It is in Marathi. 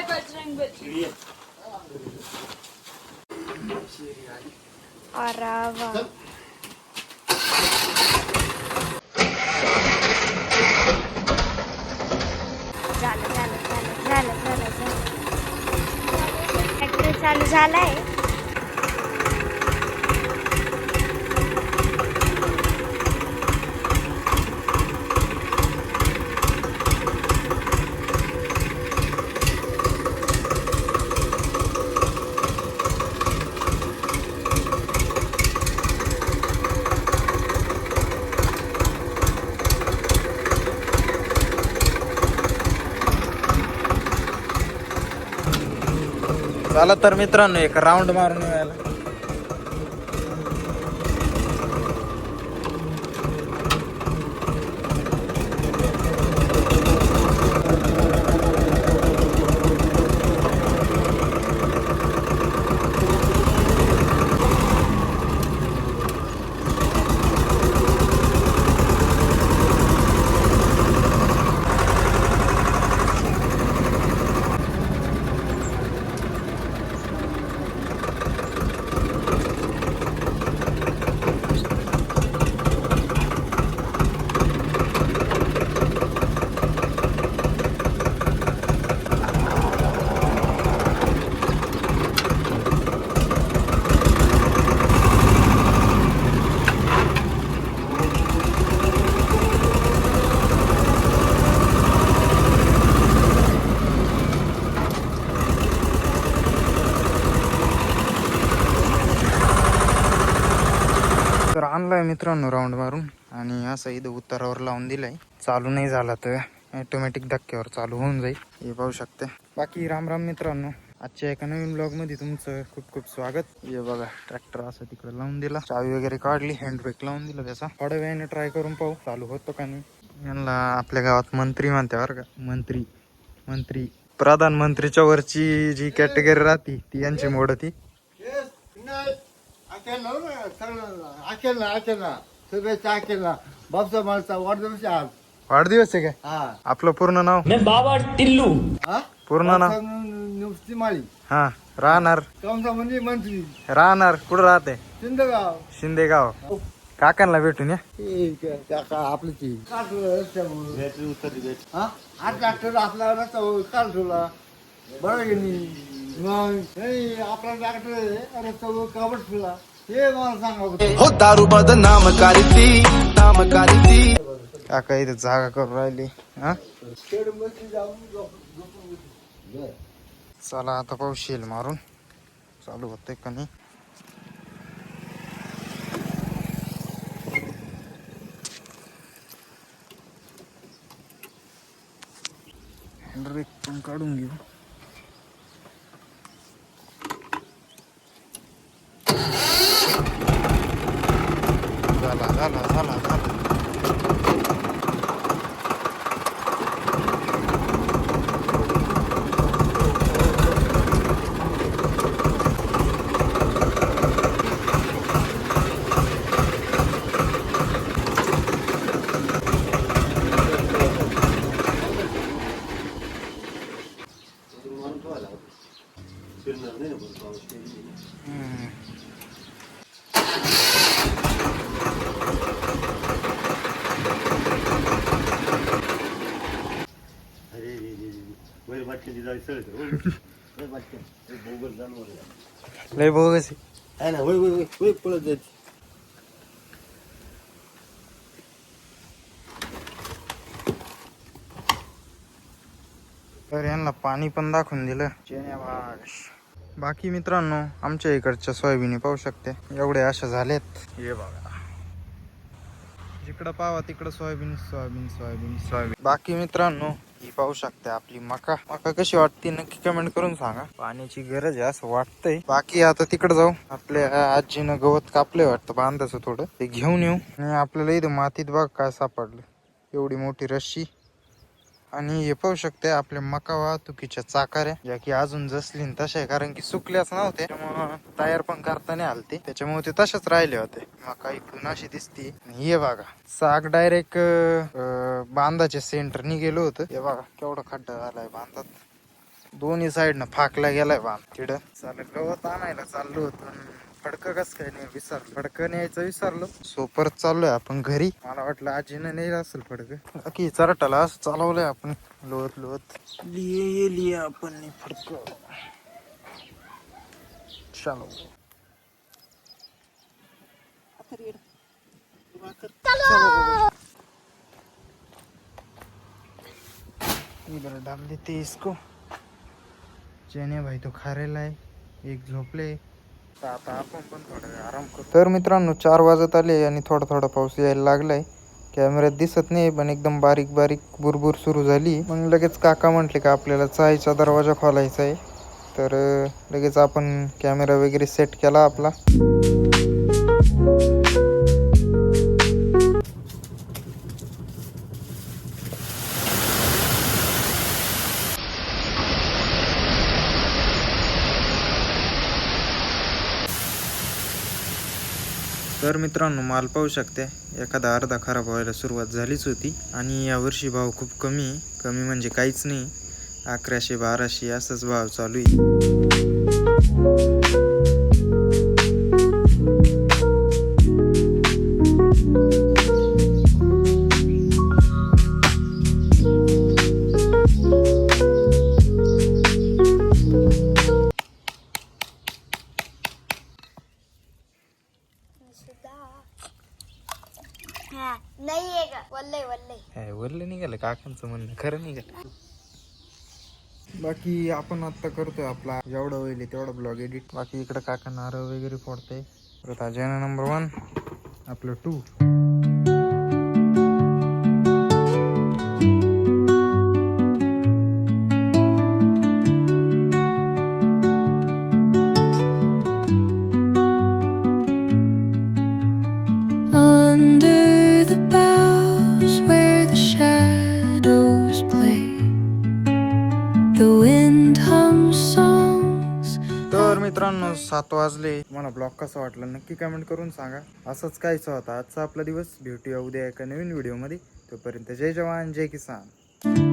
जय बजरंग बली झालं झालं झालं झालं झालं झालं. ट्रॅक्टर चालू झालाय. चला तर मित्रांनो एक राऊंड मारून यायला तर आणलाय मित्रांनो राऊंड मारून. आणि असं इथं उतारावर लावून दिलाय. चालू नाही झाला तर ऑटोमॅटिक धक्क्यावर चालू होऊन जाईल. हे पाहू शकते. बाकी राम राम मित्रांनो. आजच्या एका नवीन ब्लॉगमध्ये तुमचं खूप खूप स्वागत. हे बघा ट्रॅक्टर असं तिकडे लावून दिला. चावी वगैरे काढली हँडब्रेक लावून दिला त्याचा. थोड्या वेळाने ट्राय करून पाहू चालू होतो का नाही. यांना आपल्या गावात मंत्री म्हणते बरं का. मंत्री मंत्री. प्रधानमंत्रीच्या वरची जी कॅटेगरी राहते ती यांची अकेला अकेला शुभेच्छा अकेला बापचा माणसा वाढदिवस आहे आज. वाढदिवस आहे काय? हा. आपलं पूर्ण नाव? हा? पूर्ण नाव? नुसती माळी. हा राहणार. कमसा म्हणजे मंत्री. राहणार कुठं राहते? सिंदगाव शिंदेगाव. काकांना भेटून या. ठीक आहे काका आपली ती. हा? आपला रस्ता काल ठेवला बरं की नाही नाही आपला ट्रॅक्टर रस्ता काबड ठेवला हे मला सांगा. हो दारू बदनाम करीती नाम करीती काका इथे जागा करून राहिली हा. चला आता पाहू शेल मारून. चालू होतंय का नाही? पण काढून घेऊ. झाला झाला झाला झाला लय बोगस आहे. आहे ना होय होय होय होय पळत जायचं. तर यांना पाणी पण दाखवून दिलं. बाकी मित्रांनो आमच्या इकडच्या सोयाबीन पाहू शकते. एवढे अशा झालेत. हे बघा. जिकडं पावा तिकडं सोयाबीन सोयाबीन सोयाबीन सोयाबीन. बाकी मित्रांनो ही पाहू शकते आपली मका. मका कशी वाटते नक्की कमेंट करून सांगा. पाण्याची गरज आहे असं वाटतंय. बाकी आता तिकडे जाऊ. आपल्या आजीनं गवत कापले वाटतं बांधाचं थोडं. ते घेऊन येऊ. आणि आपल्याला इथं मातीत बघ काय सापडलं. एवढी मोठी रशी आणि हे पाहू शकते आपल्या मका वाहतुकीच्या चाकाऱ्या ज्या की अजून जसली न तशा आहे कारण की सुकल्याच नव्हते. त्यामुळं तयार पण करता नाही आलते. त्याच्यामुळे ते तशाच राहिले होते. मका इकडून अशी दिसती. आणि हे बघा चाक डायरेक्ट बांधाच्या सेंटरनी गेलो होतं. हे बघा केवढा खड्डा झालाय बांधात. दोन्ही साईडनं फाकला गेलाय बांध. तिथं चालेल गवत आणायला चाललो होतो. फडकं कस काय नाही विसर. फडकं न्यायचं विसरलो. सो परत चाललोय आपण घरी. मला वाटलं आजीनं नाही असेल फडकं. बाकी चरटाला असं चालवलंय आपण. लोत लोत लिये ये लिये आपण फडकं. चलो. इधर डाल देते इसको चेने भाई तो खारेला आहे एक झोपले. तर आता आपण पण थोडा वेळ आराम करू तर मित्रांनो चार वाजत आले आणि थोडा थोडा पाऊस यायला लागलाय. कॅमेऱ्यात दिसत नाही पण एकदम बारीक बारीक बुरबुर सुरू झाली. मग लगेच काका म्हटले का आपल्याला चायचा दरवाजा खोलायचा आहे. तर लगेच आपण कॅमेरा वगैरे सेट केला आपला. तर मित्रांनो माल पाहू शकते. एखादा अर्धा खराब व्हायला सुरुवात झालीच होती आणि यावर्षी भाव खूप कमी कमी म्हणजे काहीच नाही. अकराशे बाराशे असंच भाव चालू आहे. हा. नाही आहे का? वल्लय वल्लय. काय वरलं निघालं काकांचं म्हणणं. खरं निघालं. बाकी आपण आता करतोय आपला जेवढा होईल तेवढा ब्लॉग एडिट बाकी इकडं काका नारळ वगैरे फोडतंय. परत अजयना नंबर वन आपलं टू तर मित्रांनो सात वाजले. मला ब्लॉग कसा वाटला नक्की कमेंट करून सांगा. असंच कायचं होता. आजचा आपला दिवस भेटूया उद्या एका नवीन व्हिडिओमध्ये तोपर्यंत जय जवान जय किसान.